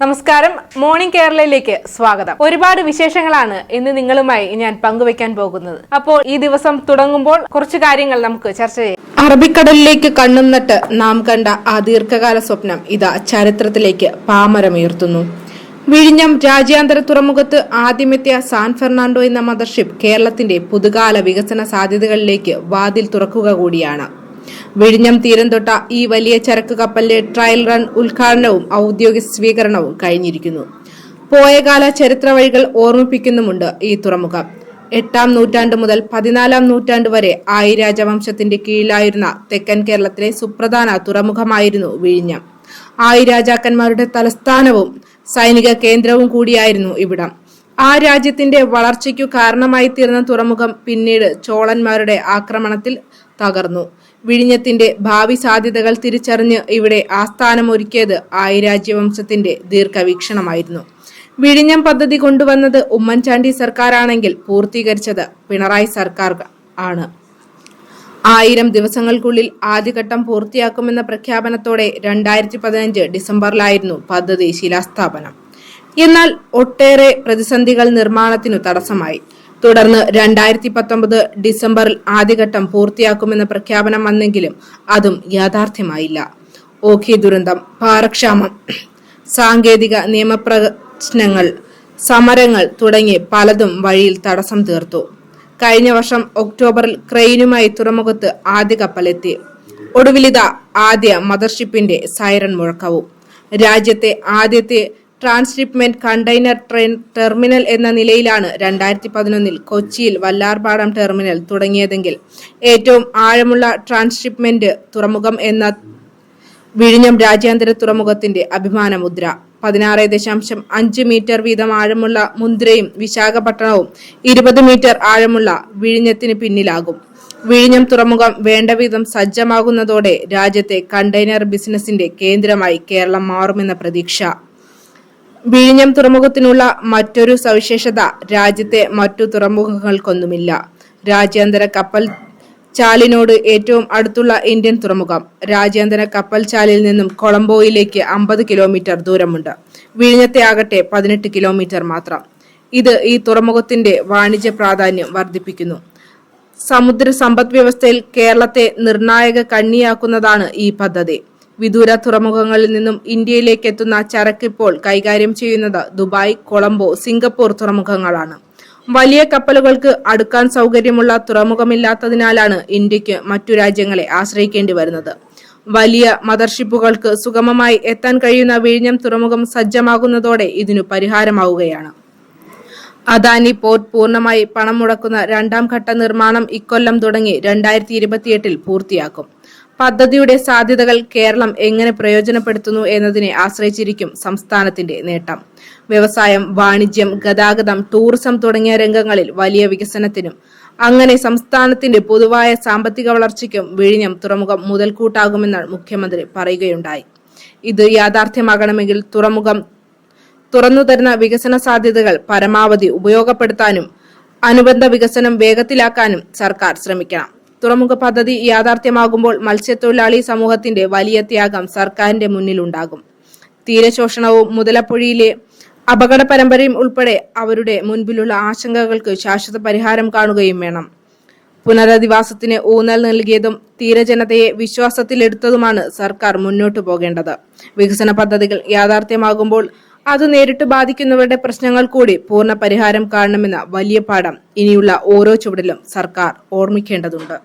നമസ്കാരം. മോർണിംഗ് കേരളയിലേക്ക് സ്വാഗതം. ഒരുപാട് വിശേഷങ്ങളാണ് ഇന്ന് നിങ്ങളുമായി ഞാൻ പങ്കുവെക്കാൻ പോകുന്നത്. അപ്പോൾ ഈ ദിവസം തുടങ്ങുമ്പോൾ കുറച്ച് കാര്യങ്ങൾ നമുക്ക് ചർച്ച ചെയ്യാം. അറബിക്കടലിലേക്ക് കണ്ണും നട്ട് നാം കണ്ട ആ ദീർഘകാല സ്വപ്നം ഇതാ ചരിത്രത്തിലേക്ക് പാമരമുയർത്തുന്നു. വിഴിഞ്ഞം രാജ്യാന്തര തുറമുഖത്ത് ആദ്യമെത്തിയ സാൻ ഫെർണാണ്ടോ എന്ന മദർഷിപ്പ് കേരളത്തിന്റെ പുതുകാല വികസന സാധ്യതകളിലേക്ക് വാതിൽ തുറക്കുക കൂടിയാണ്. വിഴിഞ്ഞം തീരം തൊട്ട ഈ വലിയ ചരക്ക് കപ്പലിന്റെ ട്രയൽ റൺ ഉദ്ഘാടനവും ഔദ്യോഗിക സ്വീകരണവും കഴിഞ്ഞിരിക്കുന്നു. പോയകാല ചരിത്ര വഴികൾ ഓർമ്മിപ്പിക്കുന്നുമുണ്ട് ഈ തുറമുഖം. എട്ടാം നൂറ്റാണ്ട് മുതൽ പതിനാലാം നൂറ്റാണ്ട് വരെ ആയി രാജവംശത്തിന്റെ കീഴിലായിരുന്ന തെക്കൻ കേരളത്തിലെ സുപ്രധാന തുറമുഖമായിരുന്നു വിഴിഞ്ഞം. ആയി രാജാക്കന്മാരുടെ തലസ്ഥാനവും സൈനിക കേന്ദ്രവും കൂടിയായിരുന്നു ഇവിടം. ആ രാജ്യത്തിന്റെ വളർച്ചയ്ക്കു കാരണമായി തീർന്ന തുറമുഖം പിന്നീട് ചോളന്മാരുടെ ആക്രമണത്തിൽ തകർന്നു. വിഴിഞ്ഞത്തിന്റെ ഭാവി സാധ്യതകൾ തിരിച്ചറിഞ്ഞ് ഇവിടെ ആസ്ഥാനമൊരുക്കിയത് ആയിരാജ്യവംശത്തിന്റെ ദീർഘവീക്ഷണമായിരുന്നു. വിഴിഞ്ഞം പദ്ധതി കൊണ്ടുവന്നത് ഉമ്മൻചാണ്ടി സർക്കാരാണെങ്കിൽ പൂർത്തീകരിച്ചത് പിണറായി സർക്കാർ ആണ്. ആയിരം ദിവസങ്ങൾക്കുള്ളിൽ ആദ്യഘട്ടം പൂർത്തിയാക്കുമെന്ന പ്രഖ്യാപനത്തോടെ രണ്ടായിരത്തി പതിനഞ്ച് ഡിസംബറിലായിരുന്നു പദ്ധതി ശിലാസ്ഥാപനം. എന്നാൽ ഒട്ടേറെ പ്രതിസന്ധികൾ നിർമ്മാണത്തിനു തടസ്സമായി. തുടർന്ന് രണ്ടായിരത്തി പത്തൊമ്പത് ഡിസംബറിൽ ആദ്യഘട്ടം പൂർത്തിയാക്കുമെന്ന പ്രഖ്യാപനം വന്നെങ്കിലും അതും യാഥാർത്ഥ്യമായില്ല. ഓഖി ദുരന്തം പാറക്ഷാമം സാങ്കേതിക നിയമപ്രശ്നങ്ങൾ സമരങ്ങൾ തുടങ്ങി പലതും വഴിയിൽ തടസ്സം തീർത്തു. കഴിഞ്ഞ വർഷം ഒക്ടോബറിൽ ക്രെയിനുമായി തുറമുഖത്ത് ആദ്യ കപ്പലെത്തി ഒടുവിലിത ആദ്യ മദർഷിപ്പിന്റെ സൈറൺ മുഴക്കവും. രാജ്യത്തെ ആദ്യത്തെ ട്രാൻസ്ഷിപ്മെന്റ് കണ്ടെയ്നർ ട്രെയിൻ ടെർമിനൽ എന്ന നിലയിലാണ് രണ്ടായിരത്തി പതിനൊന്നിൽ കൊച്ചിയിൽ വല്ലാർപാടം ടെർമിനൽ തുടങ്ങിയതെങ്കിൽ ഏറ്റവും ആഴമുള്ള ട്രാൻസ്ഷിപ്മെന്റ് തുറമുഖം എന്ന വിഴിഞ്ഞം രാജ്യാന്തര തുറമുഖത്തിന്റെ അഭിമാന മുദ്ര പതിനാറ് ദശാംശം അഞ്ച് മീറ്റർ വീതം ആഴമുള്ള മുന്ദ്രയും വിശാഖപട്ടണവും ഇരുപത് മീറ്റർ ആഴമുള്ള വിഴിഞ്ഞത്തിന് പിന്നിലാകും. വിഴിഞ്ഞം തുറമുഖം വേണ്ടവിധം സജ്ജമാകുന്നതോടെ രാജ്യത്തെ കണ്ടെയ്നർ ബിസിനസിന്റെ കേന്ദ്രമായി കേരളം മാറുമെന്ന പ്രതീക്ഷ. വിഴിഞ്ഞം തുറമുഖത്തിനുള്ള മറ്റൊരു സവിശേഷത രാജ്യത്തെ മറ്റു തുറമുഖങ്ങൾക്കൊന്നുമില്ല. രാജ്യാന്തര കപ്പൽ ചാലിനോട് ഏറ്റവും അടുത്തുള്ള ഇന്ത്യൻ തുറമുഖം. രാജ്യാന്തര കപ്പൽ ചാലിൽ നിന്നും കൊളംബോയിലേക്ക് അമ്പത് കിലോമീറ്റർ ദൂരമുണ്ട്. വിഴിഞ്ഞത്തെ ആകട്ടെ പതിനെട്ട് കിലോമീറ്റർ മാത്രം. ഇത് ഈ തുറമുഖത്തിന്റെ വാണിജ്യ പ്രാധാന്യം വർദ്ധിപ്പിക്കുന്നു. സമുദ്ര സമ്പദ് വ്യവസ്ഥയിൽ കേരളത്തെ നിർണായക കണ്ണിയാക്കുന്നതാണ് ഈ പദ്ധതി. വിദൂര തുറമുഖങ്ങളിൽ നിന്നും ഇന്ത്യയിലേക്ക് എത്തുന്ന ചരക്ക് ഇപ്പോൾ കൈകാര്യം ചെയ്യുന്നത് ദുബായ് കൊളംബോ സിംഗപ്പൂർ തുറമുഖങ്ങളാണ്. വലിയ കപ്പലുകൾക്ക് അടുക്കാൻ സൗകര്യമുള്ള തുറമുഖമില്ലാത്തതിനാലാണ് ഇന്ത്യയ്ക്ക് മറ്റു രാജ്യങ്ങളെ ആശ്രയിക്കേണ്ടി വരുന്നത്. വലിയ മദർഷിപ്പുകൾക്ക് സുഗമമായി എത്താൻ കഴിയുന്ന വിഴിഞ്ഞം തുറമുഖം സജ്ജമാകുന്നതോടെ ഇതിനു പരിഹാരമാവുകയാണ്. അദാനി പോർട്ട് പൂർണമായി പണം മുടക്കുന്ന രണ്ടാം ഘട്ട നിർമ്മാണം ഇക്കൊല്ലം തുടങ്ങി രണ്ടായിരത്തി ഇരുപത്തിയെട്ടിൽ പൂർത്തിയാക്കും. പദ്ധതിയുടെ സാധ്യതകൾ കേരളം എങ്ങനെ പ്രയോജനപ്പെടുത്തുന്നു എന്നതിനെ ആശ്രയിച്ചിരിക്കും സംസ്ഥാനത്തിന്റെ നേട്ടം. വ്യവസായം വാണിജ്യം ഗതാഗതം ടൂറിസം തുടങ്ങിയ രംഗങ്ങളിൽ വലിയ വികസനത്തിനും അങ്ങനെ സംസ്ഥാനത്തിന്റെ പൊതുവായ സാമ്പത്തിക വളർച്ചയ്ക്കും വിഴിഞ്ഞം തുറമുഖം മുതൽക്കൂട്ടാകുമെന്നാണ് മുഖ്യമന്ത്രി പറയുകയുണ്ടായി. ഇത് യാഥാർത്ഥ്യമാകണമെങ്കിൽ തുറമുഖം തുറന്നു തരുന്ന വികസന സാധ്യതകൾ പരമാവധി ഉപയോഗപ്പെടുത്താനും അനുബന്ധ വികസനം വേഗത്തിലാക്കാനും സർക്കാർ ശ്രമിക്കണം. തുറമുഖ പദ്ധതി യാഥാർത്ഥ്യമാകുമ്പോൾ മത്സ്യത്തൊഴിലാളി സമൂഹത്തിന്റെ വലിയ ത്യാഗം സർക്കാരിന്റെ മുന്നിലുണ്ടാകും. തീരശോഷണവും മുതലപ്പുഴയിലെ അപകട പരമ്പരയും ഉൾപ്പെടെ അവരുടെ മുൻപിലുള്ള ആശങ്കകൾക്ക് ശാശ്വത പരിഹാരം കാണുകയും വേണം. പുനരധിവാസത്തിന് ഊന്നൽ നൽകിയതും തീരജനതയെ വിശ്വാസത്തിലെടുത്തതുമാണ് സർക്കാർ മുന്നോട്ടു പോകേണ്ടത്. വികസന പദ്ധതികൾ യാഥാർത്ഥ്യമാകുമ്പോൾ അത് നേരിട്ട് ബാധിക്കുന്നവരുടെ പ്രശ്നങ്ങൾ കൂടി പൂർണ പരിഹാരം കാണണമെന്ന വലിയ പാഠം ഇനിയുള്ള ഓരോ ചുവടിലും സർക്കാർ ഓർമ്മിക്കേണ്ടതുണ്ട്